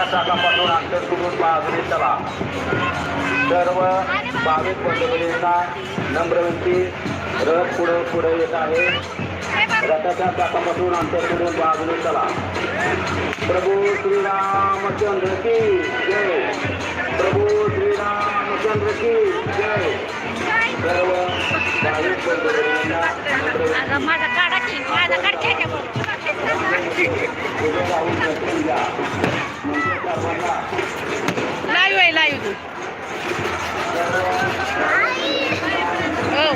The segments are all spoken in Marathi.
रथाच्या चाकापासून अंतर सोडून बाजूने चला. सर्व बावीस बंधूंना नम्र विनंती रथ पुढे पुढे येत आहे. रथाच्या चाकापासून अंतर सोडून बाजूने चला. प्रभू श्रीरामचंद्र की जय. प्रभू श्रीरामचंद्र की जय. सर्व बावीस बंधूंना नम्र विनंती. माझा काढा की माझा काढ उभे लाईव्ह आहे लाईव्ह तू हो.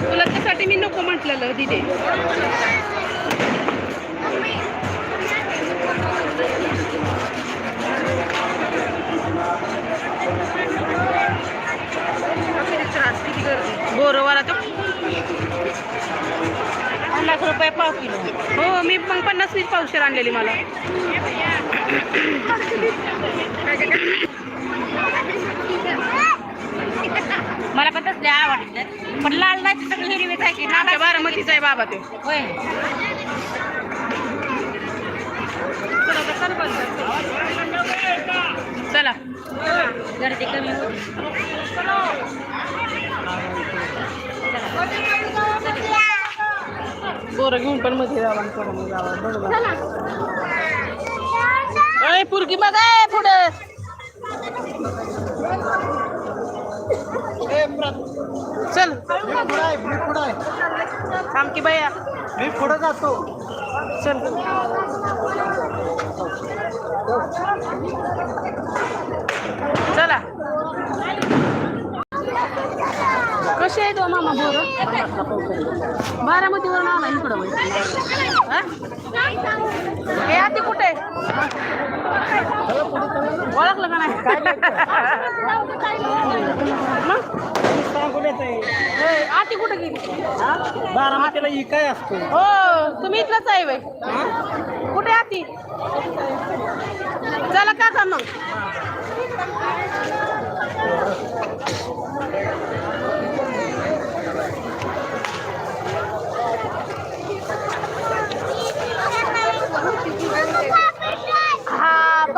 तुला त्यासाठी मी नको म्हटलेलं दिदे. पन्नास रुपये पाव किलो. हो मी मग पन्नास वीस पावशेर आणलेली मला. मला पण तसले आवडतात पण लाल नाही सगळी हिरवीच आहे की बारामतीचा आहे बाबा ते. होय. चला. गर्दी कमी होती. बोरं घेऊन पण मध्ये जावा बरोबर अय पुरगी मग आहे पुढं चल थांब की बाया मी पुढे जातो. चल. चला. कसे आहे तो मामा बोर बारामतीवरून आला इकडं. हा? हे आती कुठे? ओळखलं का नाही? मग? हे, आती कुठे गेली? बारामतीला ही काय असतो? हो तुम्ही इथलंच आहे बाई. कुठे आती? चला का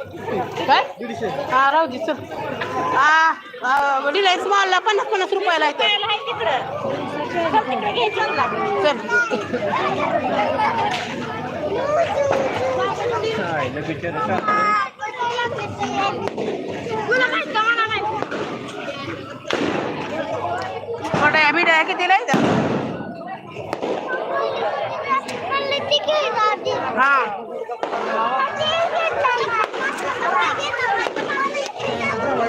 काय दीडशे हा राहू दे चल हा डिलायन्स मॉलला पन्नास पन्नास रुपयाला येतं चल वड्या बिड्या कितीला येतात हा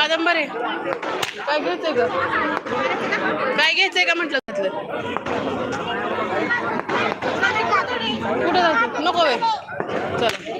कादंबरी. काय घ्यायचंय का काय घ्यायचंय का म्हटलं त्यातलं? कुठं जायचं नको वे चला.